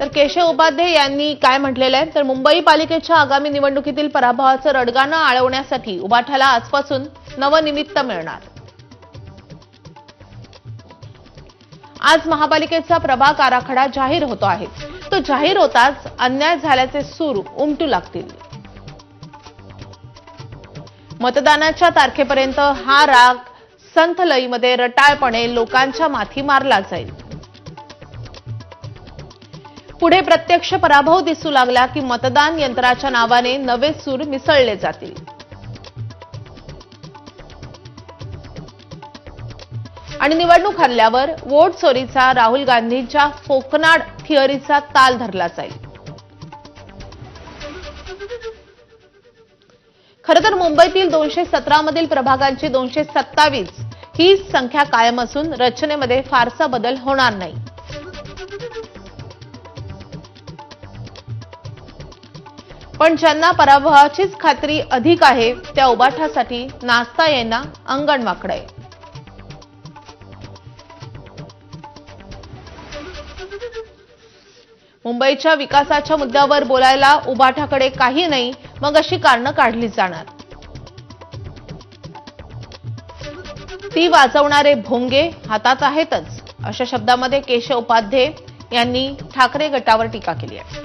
तर केशव उपाध्ये यांनी काय म्हटलेलं आहे? तर मुंबई पालिकेच्या आगामी निवडणुकीतील पराभवाचं रडगाणं आळवण्यासाठी उबाठाला आजपासून नवनिमित्त मिळणार. आज महापालिकेचा प्रभाग आराखडा जाहीर होतो आहे. तो जाहीर होताच अन्याय झाल्याचे सूर उमटू लागतील. मतदानाच्या तारखेपर्यंत हा राग संथलईमध्ये रटाळपणे लोकांच्या माथी मारला जाईल. पुढे प्रत्यक्ष पराभव दिसू लागला की मतदान यंत्राच्या नावाने नवे सूर मिसळले जातील. आणि निवडणूक हरल्यावर वोट चोरीचा राहुल गांधींच्या फोकनाड थिअरीचा ताल धरला जाईल. खरं तर मुंबईतील दोनशे सतरा मधील प्रभागांची दोनशे सत्तावीस ही संख्या कायम असून रचनेमध्ये फारसा बदल होणार नाही. पण ज्यांना पराभवाचीच खात्री अधिक आहे त्या उबाठासाठी नाचता येणं अंगण वाकडं आहे. मुंबईच्या विकासाच्या मुद्द्यावर बोलायला उबाठाकडे काही नाही मग अशी कारणं काढली जाणार. ती वाजवणारे भोंगे हातात आहेतच अशा शब्दामध्ये केशव उपाध्ये यांनी ठाकरे गटावर टीका केली आहे.